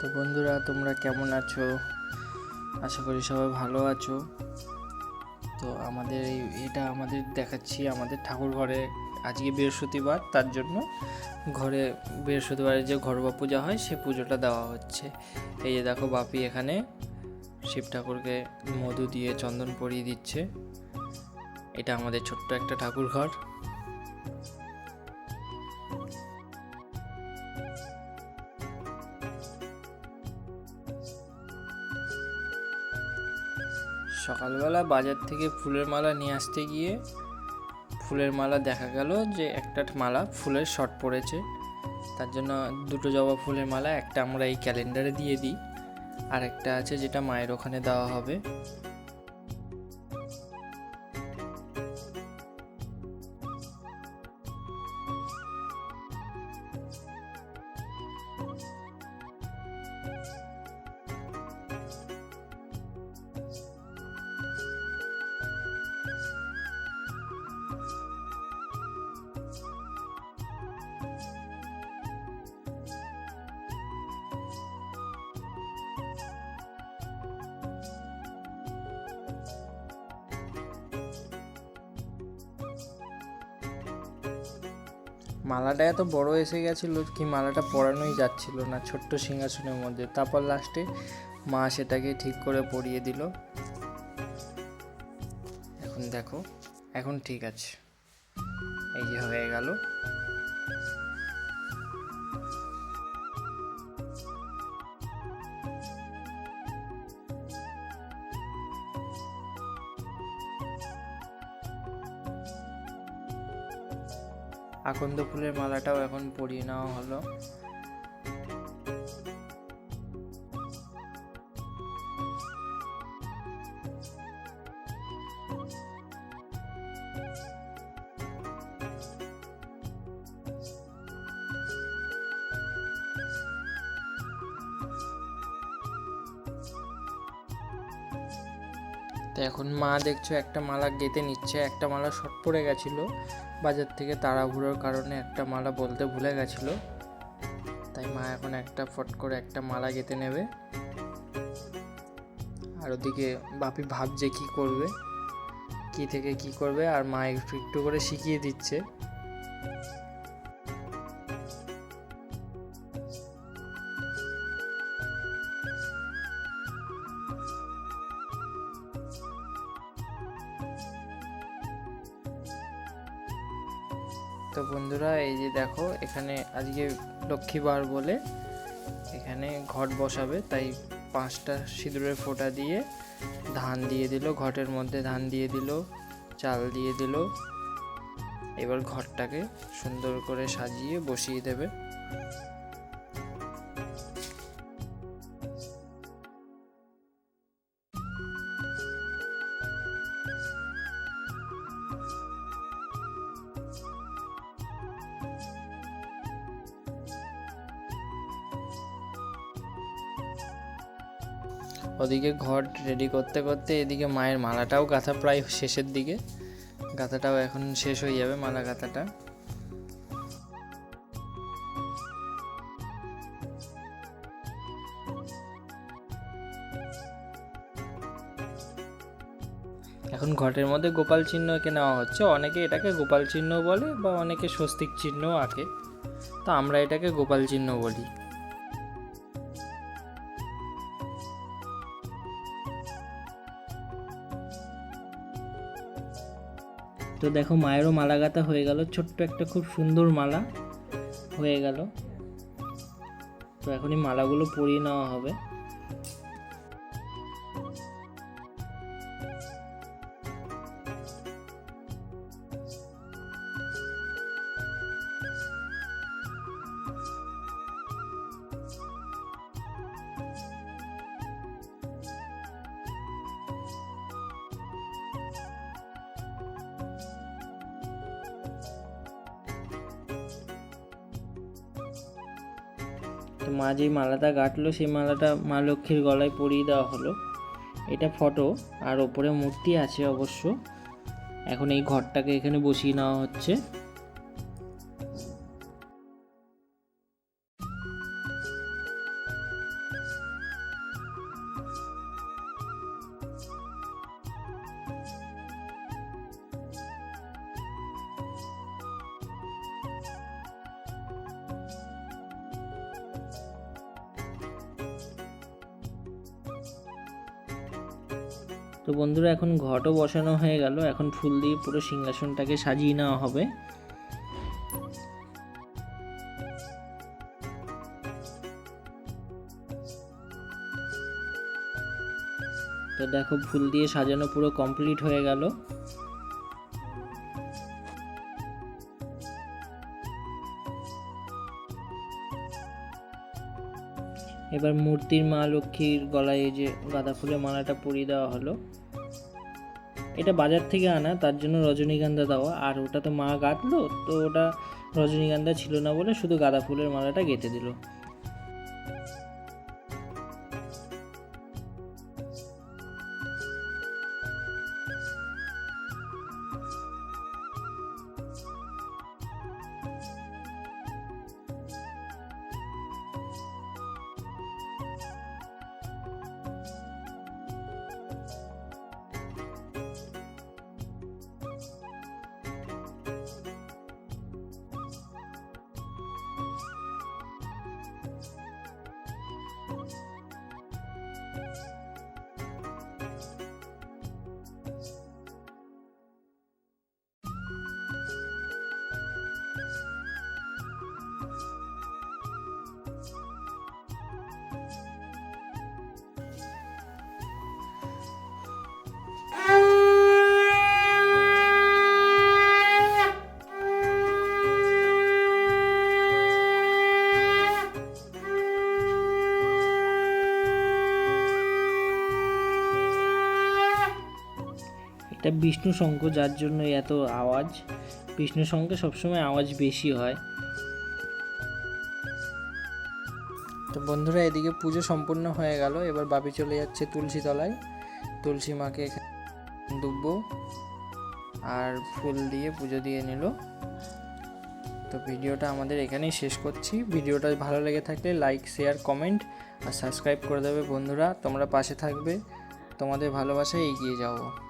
তো বন্ধুরা, তোমরা কেমন আছো? আশা করি সবাই ভালো আছো। তো আমাদের এই, এটা আমাদের দেখাচ্ছি আমাদের ঠাকুর ঘরে। আজকে বৃহস্পতিবার, তার জন্য ঘরে বৃহস্পতিবারে যে ঘরোয়া পূজা হয় সে পুজোটা দেওয়া হচ্ছে। এই যে দেখো, বাপি এখানে শিব ঠাকুরকে মধু দিয়ে চন্দন পরিয়ে দিচ্ছে। এটা আমাদের ছোট্ট একটা ঠাকুর ঘর সকালবেলা বাজার থেকে ফুলের মালা নিয়ে আসতে গিয়ে ফুলের মালা দেখা গেল যে একটা মালা ফুলের শর্ট পড়েছে। তার জন্য দুটো জবা ফুলের মালা, একটা আমরা এই ক্যালেন্ডারে দিয়ে দিই। আর একটা আছে যেটা মায়ের ওখানে দেওয়া হবে। মালাটা এত বড় এসে গেছিল কি মালাটা পরানোই যাচ্ছিল না ছোট্ট সিংহাসনের মধ্যে। তারপর লাস্টে মা সেটাকে ঠিক করে পরিয়ে দিল। এখন দেখো, এখন ঠিক আছে। এই যে হয়ে গেল। আকন্দ ফুলের মালাটাও এখন পরিয়ে নেওয়া হলো। তো এখন মা দেখছ একটা মালা গেঁথে নিচ্ছে, একটা মালা শর্ট পড়ে গেছিল। বাজার থেকে তাড়াহুড়োর কারণে একটা মালা বলতে ভুলে গেছিল। তাই মা এখন একটা ফট করে একটা মালা গেঁথে নেবে। আর ওদিকে বাপি ভাবছে কি করবে, কি থেকে কি করবে, আর মা একটু একটু করে শিখিয়ে দিচ্ছে। তো বন্ধুরা, এই যে দেখো, এখানে আজকে লক্ষ্মীবার বলে এখানে ঘট বসাবে। তাই পাঁচটা সিঁদুরের ফোঁটা দিয়ে ধান দিয়ে দিল, ঘটের মধ্যে ধান দিয়ে দিল, চাল দিয়ে দিল। এবার ঘরটাকে সুন্দর করে সাজিয়ে বসিয়ে দেবে। ওদিকে ঘর রেডি করতে করতে এদিকে মায়ের মালাটাও গাঁথা প্রায় শেষের দিকে। গাঁথাটাও এখন শেষ হয়ে যাবে মালা গাঁথাটা। এখন ঘটের মধ্যে গোপাল চিহ্ন এঁকে নেওয়া হচ্ছে। অনেকে এটাকে গোপাল চিহ্ন বলে বা অনেকে স্বস্তিক চিহ্ন আঁকে। তো আমরা এটাকে গোপাল চিহ্ন বলি। তো দেখো মায়েরও মালা গাঁথা হয়ে গেল। ছোট্ট একটা খুব সুন্দর মালা হয়ে গেল। তো এখন এই মালাগুলো পরিয়ে নেওয়া হবে। তো মা যে মালাটা গাঁটলো, সেই মালাটা মা লক্ষ্মীর গলায় পরিয়ে দেওয়া হলো। এটা ফটো, আর ওপরে মূর্তি আছে অবশ্য। এখন এই ঘরটাকে এখানে বসিয়ে নেওয়া হচ্ছে। তো বন্ধুরা, এখন ঘটও বসানো হয়ে গেল। এখন ফুল দিয়ে পুরো সিংহাসনটাকে সাজিয়ে নেওয়া হবে। তো দেখো, ফুল দিয়ে সাজানো পুরো কমপ্লিট হয়ে গেল। এবার মূর্তির মা লক্ষ্মীর গলায় এই যে গাঁদা ফুলের মালাটা পরিয়ে দেওয়া হলো। এটা বাজার থেকে আনা, তার জন্য রজনীগন্ধা দেওয়া। আর ওটা তো মা গাঁথলো তো ওটা রজনীগন্ধা ছিল না বলে শুধু গাঁদা ফুলের মালাটা গেঁথে দিল। এটা বিষ্ণু শঙ্খ, যার জন্য এত আওয়াজ। বিষ্ণু শঙ্খে সবসময় আওয়াজ বেশি হয়। তো বন্ধুরা, এদিকে পুজো সম্পূর্ণ হয়ে গেল। এবার বাপি চলে যাচ্ছে তুলসী তলায় তুলসী মাকে দুব্ব আর ফুল দিয়ে পুজো দিয়ে নিল। তো ভিডিওটা আমাদের এখানেই শেষ করছি। ভিডিওটা ভালো লেগে থাকলে লাইক, শেয়ার, কমেন্ট আর সাবস্ক্রাইব করে দেবে বন্ধুরা। তোমরা পাশে থাকবে। তোমাদের ভালোবাসায় এগিয়ে যাও